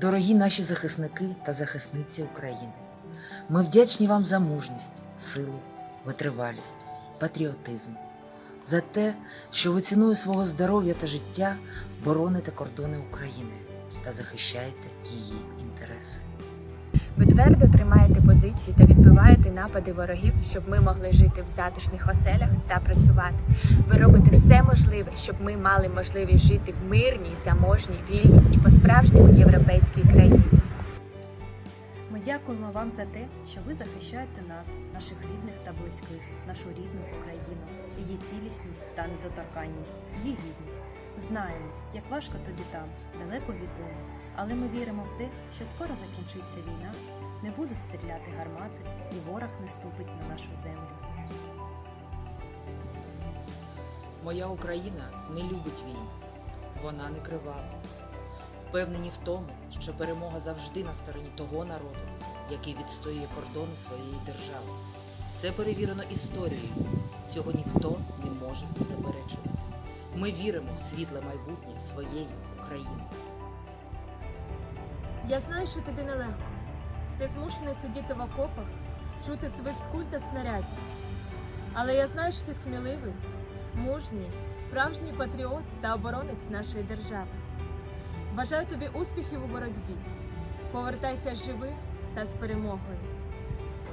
Дорогі наші захисники та захисниці України, ми вдячні вам за мужність, силу, витривалість, патріотизм, за те, що ви ціною свого здоров'я та життя бороните кордони України та захищаєте її інтереси. Ви твердо тримаєте позиції та відбиваєте напади ворогів, щоб ми могли жити в затишних оселях та працювати. Ви робите все можливе, щоб ми мали можливість жити в мирній, заможній, вільній і по-справжньому європейській країні. Ми дякуємо вам за те, що ви захищаєте нас, наших рідних та близьких, нашу рідну Україну, її цілісність та недоторканність, її гідність. Знаємо, як важко тобі там, далеко від дому, але ми віримо в те, що скоро закінчиться війна, не будуть стріляти гармати, і ворог не ступить на нашу землю. Моя Україна не любить війну, вона не кривава. Впевнені в тому, що перемога завжди на стороні того народу, який відстоює кордони своєї держави. Це перевірено історією. Цього ніхто не може заперечувати. Ми віримо в світле майбутнє своєї України. Я знаю, що тобі нелегко. Ти змушений сидіти в окопах, чути свист куль та снарядів. Але я знаю, що ти сміливий, мужній, справжній патріот та оборонець нашої держави. Бажаю тобі успіхів у боротьбі. Повертайся живим та з перемогою.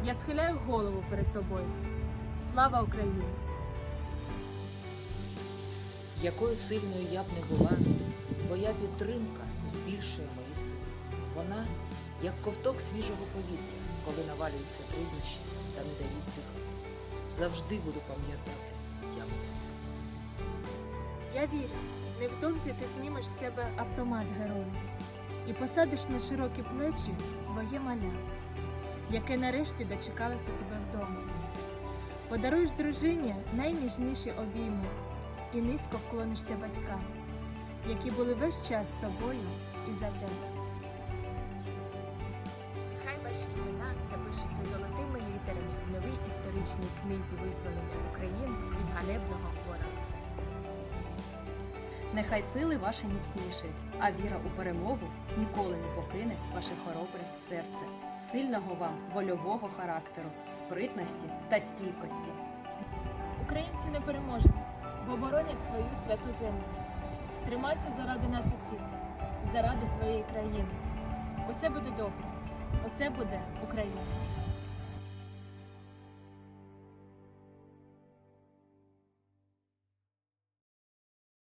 Я схиляю голову перед тобою. Слава Україні! Якою сильною я б не була, твоя підтримка збільшує мої сили. Вона як ковток свіжого повітря, коли навалюються труднощі та не дають дихати. Завжди буду пам'ятати. Дякую. Я вірю, невдовзі ти знімеш з себе автомат героя і посадиш на широкі плечі своє маля, яке нарешті дочекалося тебе вдома. Подаруєш дружині найніжніші обійми і низько вклонишся батькам, які були весь час з тобою і за тебе. Хай ваші імена запишуться золотими літерами в новій історичній книзі визволення України від ганебного ворога. Нехай сили ваші міцнішають, а віра у перемогу ніколи не покине ваше хоробре серце, сильного вам вольового характеру, спритності та стійкості. Українці непереможні, бо боронять свою святу землю. Тримайся заради нас усіх, заради своєї країни. Усе буде добре, усе буде Україна.